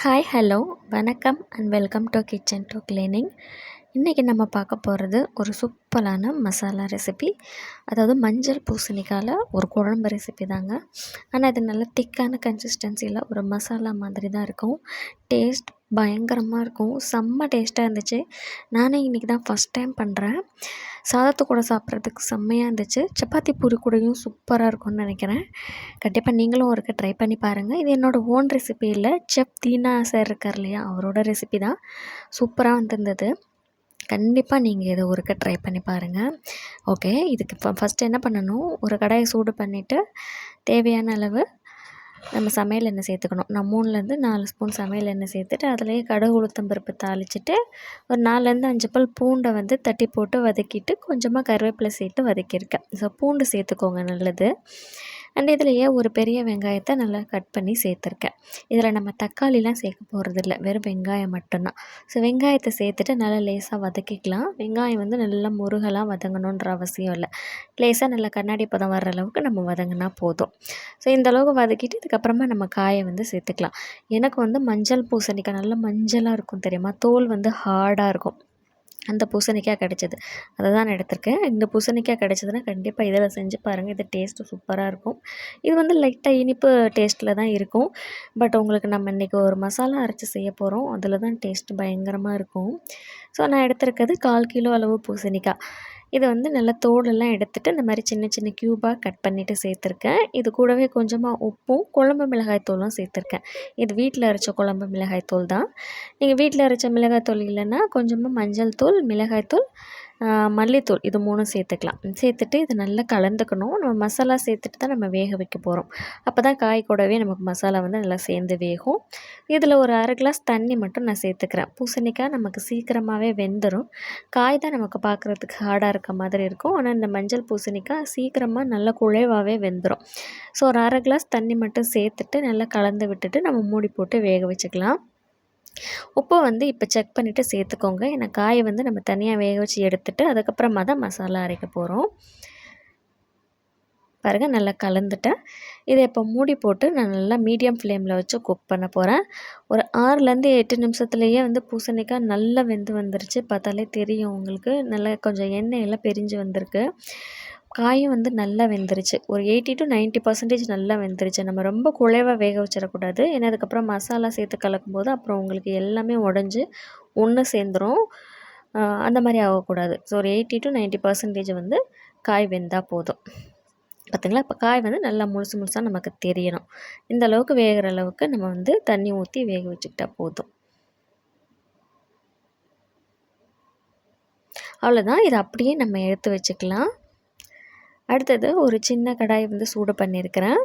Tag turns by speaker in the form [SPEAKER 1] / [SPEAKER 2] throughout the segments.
[SPEAKER 1] Hi hello வணக்கம் and welcome to kitchen to cleaning இன்றைக்கி நம்ம பார்க்க போகிறது ஒரு சூப்பரான மசாலா ரெசிபி அதாவது மஞ்சள் பூசணிக்காயில் ஒரு குழம்பு ரெசிபி தாங்க. ஆனால் இது நல்ல திக்கான கன்சிஸ்டன்சியில் ஒரு மசாலா மாதிரி தான் இருக்கும். டேஸ்ட் பயங்கரமாக இருக்கும். செம்ம டேஸ்ட்டாக இருந்துச்சு. நானே இன்றைக்கி தான் ஃபஸ்ட் டைம் பண்ணுறேன் சாதத்து கூட சாப்பிட்றதுக்கு செம்மையாக இருந்துச்சு. சப்பாத்தி பூரி கூடயும் சூப்பராக இருக்கும்னு நினைக்கிறேன். கண்டிப்பாக நீங்களும் ஒருக்க ட்ரை பண்ணி பாருங்கள் இது என்னோடய ஓன் ரெசிபி இல்லை. செஃப் தீனா சார் இருக்கார் இல்லையா அவரோட ரெசிபி தான். சூப்பராக வந்திருந்தது. கண்டிப்பாக நீங்கள் இதை ஒருக்க ட்ரை பண்ணி பாருங்கள் ஓகே இதுக்கு இப்போ ஃபஸ்ட்டு என்ன பண்ணணும்? ஒரு கடாயை சூடு பண்ணிவிட்டு தேவையான அளவு நம்ம சமையல் எண்ணெய் சேர்த்துக்கணும். நான் மூணுலேருந்து நாலு ஸ்பூன் சமையல் எண்ணெய் சேர்த்துட்டு அதிலேயே கடுகு உளுத்தம் பருப்பு தாளிச்சிட்டு ஒரு நாலுலேருந்து அஞ்சு பல் பூண்டை வந்து தட்டி போட்டு வதக்கிட்டு கொஞ்சமாக கருவேப்பிலை சேர்த்து வதக்கியிருக்கேன். ஸோ பூண்டு சேர்த்துக்கோங்க நல்லது. அண்ட் இதுலேயே ஒரு பெரிய வெங்காயத்தை நல்லா கட் பண்ணி சேர்த்துருக்கேன். இதில் நம்ம தக்காளிலாம் சேர்க்க போகிறது இல்லை வெறும் வெங்காயம் மட்டும்தான். ஸோ வெங்காயத்தை சேர்த்துட்டு நல்லா லேசாக வதக்கிக்கலாம். வெங்காயம் வந்து நல்லா முருகலாம் வதங்கணுன்ற அவசியம் இல்லை. லேசாக நல்லா கண்ணாடி பதம் வர்ற அளவுக்கு நம்ம வதங்கினா போதும். ஸோ இந்த அளவுக்கு வதக்கிட்டு இதுக்கப்புறமா நம்ம காயை வந்து சேர்த்துக்கலாம். எனக்கு வந்து மஞ்சள் பூசணிக்காய் நல்லா மஞ்சளாக இருக்கும் தெரியுமா? தோல் வந்து ஹார்டாக இருக்கும். அந்த பூசணிக்காய் கிடச்சிது. அதை தான் நான் எடுத்திருக்கேன். இந்த பூசணிக்காய் கிடச்சிதுன்னா கண்டிப்பாக இதில் செஞ்சு பாருங்கள் இது டேஸ்ட்டு சூப்பராக இருக்கும். இது வந்து லைட்டாக இனிப்பு டேஸ்ட்டில் தான் இருக்கும். பட் உங்களுக்கு நம்ம இன்றைக்கி ஒரு மசாலா அரைச்சி செய்ய போகிறோம் அதில் தான் டேஸ்ட்டு பயங்கரமாக இருக்கும். ஸோ நான் எடுத்திருக்கிறது கால் கிலோ அளவு பூசணிக்காய். இதை வந்து நல்லா தோலெல்லாம் எடுத்துகிட்டு இந்த மாதிரி சின்ன சின்ன க்யூபாக கட் பண்ணிவிட்டு சேர்த்துருக்கேன். இது கூடவே கொஞ்சமாக உப்பும் குழம்பு மிளகாய் தூளும் சேர்த்துருக்கேன். இது வீட்டில் அரைச்ச குழம்பு மிளகாய் தூள் தான். நீங்கள் வீட்டில் அரைச்ச மிளகாய் தூள் இல்லைன்னா கொஞ்சமாக மஞ்சள் தூள் மிளகாய் தூள் மல்லித்தூள் இது மூணும் சேர்த்துக்கலாம். சேர்த்துட்டு இதை நல்லா கலந்துக்கணும். நம்ம மசாலா சேர்த்துட்டு தான் நம்ம வேக வைக்க போகிறோம் அப்போ தான் காய் கூடவே நமக்கு மசாலா வந்து நல்லா சேர்ந்து வேகும். இதில் ஒரு அரை கிளாஸ் தண்ணி மட்டும் நான் சேர்த்துக்கிறேன். பூசணிக்காய் நமக்கு சீக்கிரமாகவே வெந்துடும் காய் தான் நமக்கு பார்க்குறதுக்கு ஹார்டாக இருக்க மாதிரி இருக்கும். ஆனால் இந்த மஞ்சள் பூசணிக்காய் சீக்கிரமாக நல்லா குழைவாகவே வெந்துடும் ஸோ ஒரு அரை கிளாஸ் தண்ணி மட்டும் சேர்த்துட்டு நல்லா கலந்து விட்டுட்டு நம்ம மூடி போட்டு வேக வச்சுக்கலாம். உப்பு வந்து இப்போ செக் பண்ணிவிட்டு சேர்த்துக்கோங்க. ஏன்னா காயை வந்து நம்ம தனியாக வேக வச்சு எடுத்துகிட்டு அதுக்கப்புறமா தான் மசாலா அரைக்க போகிறோம் பாருங்கள் நல்லா கலந்துட்டேன் இதை இப்போ மூடி போட்டு நான் நல்லா மீடியம் ஃப்ளேமில் வச்சு குக் பண்ண போகிறேன் ஒரு ஆறுலேருந்து எட்டு நிமிஷத்துலேயே வந்து பூசணிக்காய் நல்லா வெந்து வந்துருச்சு. பார்த்தாலே தெரியும் உங்களுக்கு. நல்லா கொஞ்சம் எண்ணெய் எல்லாம் பிரிஞ்சு வந்திருக்கு. காயும் வந்து நல்லா வெந்துருச்சு. ஒரு எயிட்டி டு நைன்ட்டி பர்சன்டேஜ் நல்லா வெந்துருச்சு. நம்ம ரொம்ப குழைவாக வேக வச்சிடக்கூடாது. ஏன்னா அதுக்கப்புறம் மசாலா சேர்த்து கலக்கும் போது அப்புறம் உங்களுக்கு எல்லாமே உடஞ்சி ஒன்று சேர்ந்துடும் அந்த மாதிரி ஆகக்கூடாது. ஸோ ஒரு எயிட்டி டு நைன்ட்டி பர்சன்டேஜ் வந்து காய் வெந்தால் போதும். பார்த்திங்களா இப்போ காய் வந்து நல்லா முழுசு முழுசாக நமக்கு தெரியணும். இந்த அளவுக்கு வேகிற அளவுக்கு நம்ம வந்து தண்ணி ஊற்றி வேக வச்சுக்கிட்டால் போதும். அவ்வளோதான் இதை அப்படியே நம்ம எடுத்து வச்சுக்கலாம். அடுத்தது ஒரு சின்ன கடாய் வந்து சூடு பண்ணியிருக்கிறேன்.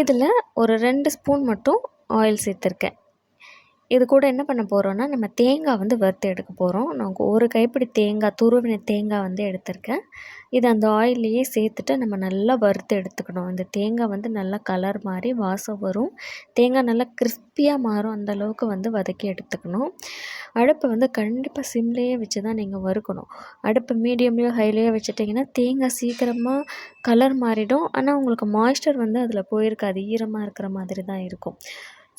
[SPEAKER 1] இதில் ஒரு ரெண்டு ஸ்பூன் மட்டும் ஆயில் சேர்த்துருக்கேன். இது கூட என்ன பண்ண போகிறோன்னா நம்ம தேங்காய் வந்து வறுத்து எடுக்க போகிறோம் நான் ஒரு கைப்பிடி தேங்காய் துருவின தேங்காய் வந்து எடுத்திருக்கேன். இது அந்த ஆயிலையே சேர்த்துட்டு நம்ம நல்லா வறுத்து எடுத்துக்கணும். இந்த தேங்காய் வந்து நல்லா கலர் மாதிரி வாசம் வரும். தேங்காய் நல்லா கிறிஸ்பியாக மாறும். அந்த அளவுக்கு வந்து வதக்கி எடுத்துக்கணும். அடுப்பை வந்து கண்டிப்பாக சிம்லேயே வச்சு தான் நீங்கள் வறுக்கணும். அடுப்பு மீடியம்லேயோ ஹைலேயோ வச்சுட்டிங்கன்னா தேங்காய் சீக்கிரமாக கலர் மாறிடும். ஆனால் உங்களுக்கு மாய்ஸ்டர் வந்து அதில் போயிருக்காது. ஈரமாக இருக்கிற மாதிரி தான் இருக்கும்.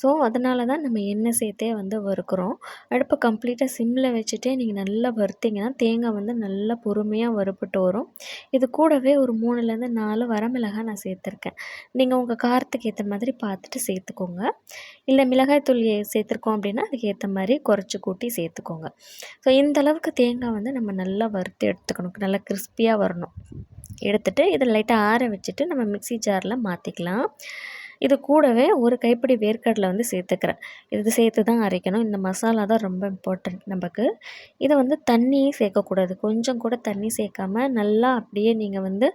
[SPEAKER 1] ஸோ அதனால தான் நம்ம எண்ணெய் சேர்த்தே வந்து வறுக்கிறோம். அடுப்பை கம்ப்ளீட்டாக சிம்மில் வச்சுட்டே நீங்கள் நல்லா வறுத்திங்கன்னா தேங்காய் வந்து நல்லா பொறுமையாக வறுப்பட்டு வரும். இது கூடவே ஒரு மூணுலேருந்து நாலு வரமிளகாய் நான் சேர்த்துருக்கேன். நீங்கள் உங்கள் காரத்துக்கு ஏற்ற மாதிரி பார்த்துட்டு சேர்த்துக்கோங்க. இல்லை மிளகாய் தூள் சேர்த்துருக்கோம் அப்படின்னா அதுக்கு ஏற்ற மாதிரி குறைச்சி கூட்டி சேர்த்துக்கோங்க. ஸோ இந்த அளவுக்கு தேங்காய் வந்து நம்ம நல்லா வறுத்து எடுத்துக்கணும். நல்லா கிறிஸ்பியாக வரணும். எடுத்துகிட்டு இதை லைட்டாக ஆற வச்சுட்டு நம்ம மிக்சி ஜாரில் மாற்றிக்கலாம் இது கூடவே ஒரு கைப்பிடி வேர்க்கடலை வந்து சேர்த்துக்கிறேன். இது சேர்த்து தான் அரைக்கணும். இந்த மசாலா தான் ரொம்ப இம்பார்ட்டண்ட் நமக்கு. இதை வந்து தண்ணியே சேர்க்கக்கூடாது. கொஞ்சம் கூட தண்ணி சேர்க்காம நல்லா அப்படியே நீங்கள் வந்து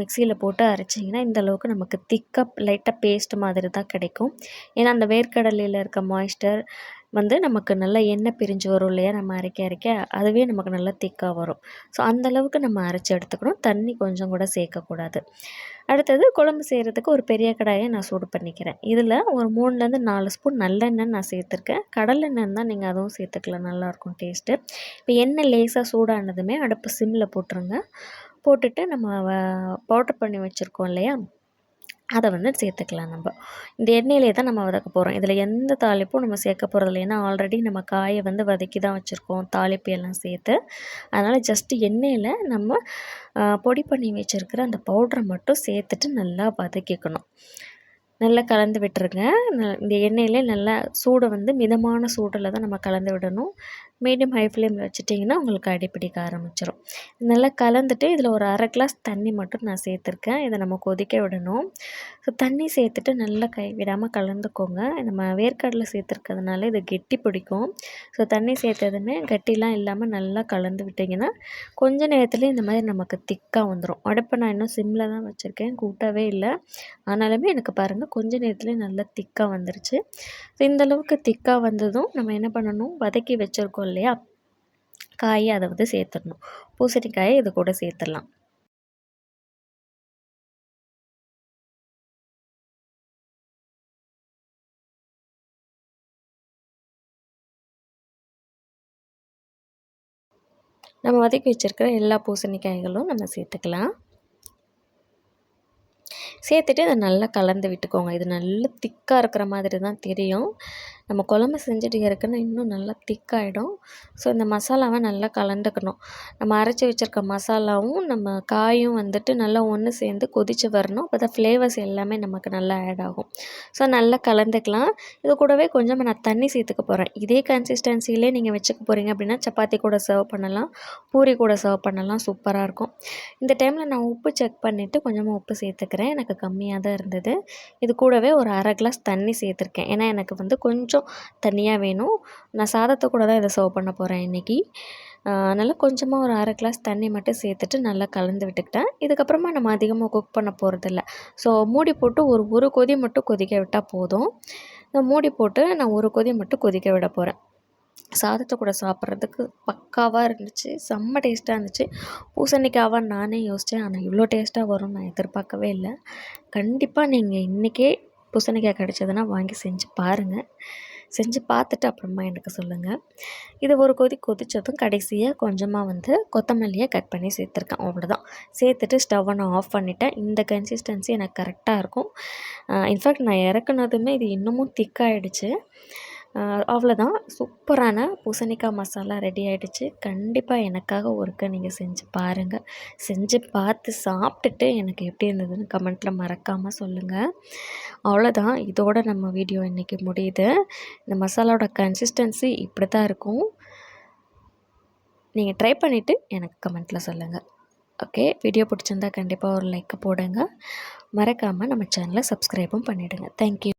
[SPEAKER 1] மிக்சியில் போட்டு அரைச்சிங்கன்னா இந்த அளவுக்கு நமக்கு திக்காக லைட்டாக பேஸ்ட் மாதிரி தான் கிடைக்கும். ஏன்னா அந்த வேர்க்கடலையில் இருக்க மாய்ஸ்டர் வந்து நமக்கு நல்லா எண்ணெய் பிரிஞ்சு வரும் இல்லையா? நம்ம அரைக்க அரைக்க அதுவே நமக்கு நல்லா திக்காக வரும். ஸோ அந்தளவுக்கு நம்ம அரைச்சி எடுத்துக்கணும். தண்ணி கொஞ்சம் கூட சேர்க்கக்கூடாது. அடுத்தது குழம்பு செய்கிறதுக்கு ஒரு பெரிய கடாயை நான் சூடு பண்ணிக்கிறேன். இதில் ஒரு மூணுலேருந்து நாலு ஸ்பூன் நல்லெண்ணெய் நான் சேர்த்துருக்கேன். கடலெண்ணெய் தான் நீங்கள் அதுவும் சேர்த்துக்கலாம். நல்லாயிருக்கும் டேஸ்ட்டு இப்போ எண்ணெய் லேசாக சூடானதுமே அடுப்பு சிம்மில் போட்டுருங்க. போட்டுட்டு நம்ம பவுட்ரு பண்ணி வச்சுருக்கோம் இல்லையா? அதை வந்து சேர்த்துக்கலாம் நம்ம. இந்த எண்ணெயிலே தான் நம்ம வதக்க போகிறோம் இதில் எந்த தாளிப்பும் நம்ம சேர்க்க போகிறதில்ல ஏன்னா ஆல்ரெடி நம்ம காயை வந்து வதக்கி தான் வச்சுருக்கோம் தாளிப்பு எல்லாம் சேர்த்து. அதனால் ஜஸ்ட்டு எண்ணெயில் நம்ம பொடி பண்ணி வச்சுருக்கிற அந்த பவுட்ரை மட்டும் சேர்த்துட்டு நல்லா வதக்கிக்கணும். நல்லா கலந்து விட்டுருங்க. இந்த எண்ணெயிலே நல்லா சூடை வந்து மிதமான சூடில் தான் நம்ம கலந்து விடணும். மீடியம் ஹை ஃப்ளேமில் வச்சுட்டிங்கன்னா உங்களுக்கு அடிப்பிடிக்க ஆரம்பிச்சிடும் நல்லா கலந்துட்டு இதில் ஒரு அரை கிளாஸ் தண்ணி மட்டும் நான் சேர்த்துருக்கேன். இதை நம்ம கொதிக்க விடணும். ஸோ தண்ணி சேர்த்துட்டு நல்லா கை விடாமல் கலந்துக்கோங்க. நம்ம வேர்க்கடலை சேர்த்துருக்கிறதுனால இது கெட்டி பிடிக்கும். ஸோ தண்ணி சேர்த்ததுமே கட்டிலாம் இல்லாமல் நல்லா கலந்து விட்டிங்கன்னா கொஞ்ச நேரத்துலேயே இந்த மாதிரி நமக்கு திக்காக வந்துடும் அடுப்பை நான் இன்னும் சிம்மில் தான் வச்சுருக்கேன். கூட்டவே இல்லை. ஆனாலுமே எனக்கு பாருங்கள் கொஞ்ச நேரத்துலேயே நல்லா திக்காக வந்துருச்சு. ஸோ இந்தளவுக்கு திக்காக வந்ததும் நம்ம என்ன பண்ணணும்? வதக்கி வச்சுருக்கோம் இல்லையா? காயை அதை வந்து சேர்த்துடணும். பூசணிக்காயை இது கூட சேர்த்துடலாம். நம்ம வதக்கி வச்சுருக்கிற எல்லா பூசணிக்காய்களும் நம்ம சேர்த்துக்கலாம். சேர்த்துட்டு அதை நல்லா கலந்து விட்டுக்கோங்க. இது நல்லா திக்காக இருக்கிற மாதிரி தான் தெரியும். நம்ம குழம்பு செஞ்சுட்டு இறக்குன்னா இன்னும் நல்லா திக்காகிடும் ஸோ இந்த மசாலாவை நல்லா கலந்துக்கணும். நம்ம அரைச்சி வச்சுருக்க மசாலாவும் நம்ம காயும் வந்துட்டு நல்லா ஒன்று சேர்ந்து கொதித்து வரணும். அப்போ தான் ஃப்ளேவர்ஸ் எல்லாமே நமக்கு நல்லா ஆட் ஆகும். ஸோ நல்லா கலந்துக்கலாம். இது கூடவே கொஞ்சம் நான் தண்ணி சேர்த்துக்க போகிறேன் இதே கன்சிஸ்டன்சிலே நீங்கள் வச்சுக்க போகிறீங்க அப்படின்னா சப்பாத்தி கூட சர்வ் பண்ணலாம். பூரி கூட சர்வ் பண்ணலாம். சூப்பராக இருக்கும். இந்த டைமில் நான் உப்பு செக் பண்ணிவிட்டு கொஞ்சமாக உப்பு சேர்த்துக்கிறேன். எனக்கு கம்மியாக தான் இருந்தது. இது கூடவே ஒரு அரை கிளாஸ் தண்ணி சேர்த்துருக்கேன். ஏன்னா எனக்கு வந்து கொஞ்சம் கொஞ்சம் தண்ணியாக வேணும். நான் சாதத்தை கூட தான் இதை சர்வ் பண்ண போகிறேன் இன்றைக்கி அதனால் கொஞ்சமாக ஒரு அரை கிளாஸ் தண்ணி மட்டும் சேர்த்துட்டு நல்லா கலந்து விட்டுக்கிட்டேன். இதுக்கப்புறமா நம்ம அதிகமாக குக் பண்ண போகிறதில்ல ஸோ மூடி போட்டு ஒரு ஒரு கொதி மட்டும் கொதிக்க விட்டால் போதும். மூடி போட்டு நான் ஒரு கொதி மட்டும் கொதிக்க விட போகிறேன் சாதத்தை கூட சாப்பிட்றதுக்கு பக்காவாக இருந்துச்சு. செம்ம டேஸ்ட்டாக இருந்துச்சு. பூசணிக்காவாக நானே யோசித்தேன் ஆனால் இவ்வளோ டேஸ்ட்டாக வரும்னு நான் எதிர்பார்க்கவே இல்லை. கண்டிப்பாக நீங்கள் இன்றைக்கே பூசணிக்காய் கிடச்சதுன்னா வாங்கி செஞ்சு பாருங்கள் செஞ்சு பார்த்துட்டு அப்புறமா எனக்கு சொல்லுங்கள் இது ஒரு கொதி கொதித்ததும் கடைசியாக கொஞ்சமாக வந்து கொத்தமல்லியை கட் பண்ணி சேர்த்துருக்கேன். அவ்வளோதான் சேர்த்துட்டு ஸ்டவ்வை நான் ஆஃப் பண்ணிட்டேன். இந்த கன்சிஸ்டன்சி எனக்கு கரெக்டாக இருக்கும். இன்ஃபேக்ட் நான் இறக்குனதுமே இது இன்னமும் திக்காகிடுச்சு அவ்வளோதான் சூப்பரான பூசணிக்காய் மசாலா ரெடி ஆகிடுச்சு கண்டிப்பாக எனக்காக ஒருக்க நீங்கள் செஞ்சு பாருங்கள் செஞ்சு பார்த்து சாப்பிட்டுட்டு எனக்கு எப்படி இருந்ததுன்னு கமெண்ட்டில் மறக்காமல் சொல்லுங்கள் அவ்வளோதான் இதோட நம்ம வீடியோ இன்றைக்கி முடியுது. இந்த மசாலாவோட கன்சிஸ்டன்சி இப்படி தான் இருக்கும். நீங்கள் ட்ரை பண்ணிவிட்டு எனக்கு கமெண்ட்டில் சொல்லுங்கள் ஓகே வீடியோ பிடிச்சிருந்தா கண்டிப்பாக ஒரு லைக்கை போடுங்க. மறக்காமல் நம்ம சேனலை சப்ஸ்கிரைபும் பண்ணிவிடுங்க தேங்க்யூ